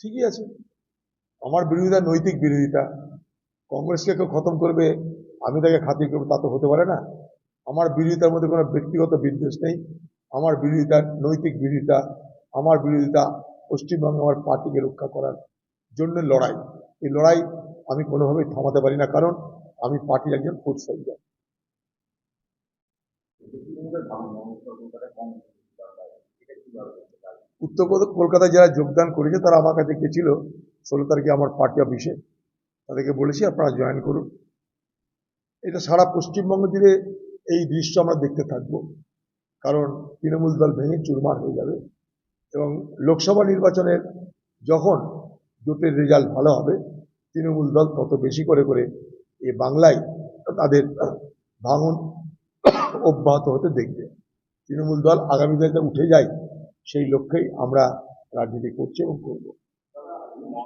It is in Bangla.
ঠিকই আছে। আমার বিরোধিতা নৈতিক বিরোধিতা। কংগ্রেসকে কেউ খতম করবে, আমি তাকে খাতির করব, তা তো হতে পারে না। আমার বিরোধিতার মধ্যে কোনো ব্যক্তিগত বিদ্বেষ নেই। আমার বিরোধিতা নৈতিক বিরোধিতা। আমার বিরোধিতা পশ্চিমবঙ্গে আমার পার্টিকে রক্ষা করার জন্য লড়াই। এই লড়াই আমি কোনোভাবেই থামাতে পারি না, কারণ আমি পার্টির একজন ফুড সোলজার উত্তর কল- কলকাতায় যারা যোগদান করেছে, তারা আমার কাছে গেছিল। ষোলো তারিখে আমার পার্টি অফিসে। তাদেরকে বলেছি, আপনারা জয়েন করুন। এটা সারা পশ্চিমবঙ্গ জুড়ে এই দৃশ্য আমরা দেখতে থাকব। কারণ তৃণমূল দল ভেঙে চুরমার হয়ে যাবে। এবং লোকসভা নির্বাচনের যখন জোটের রেজাল্ট ভালো হবে, তৃণমূল দল তত বেশি করে করে এ বাংলায় তাদের ভাঙন অব্যাহত হতে দেখবে। তৃণমূল দল আগামী দিনে উঠে যায়। সেই লক্ষ্যেই আমরা রাজনীতি করছি এবং করব।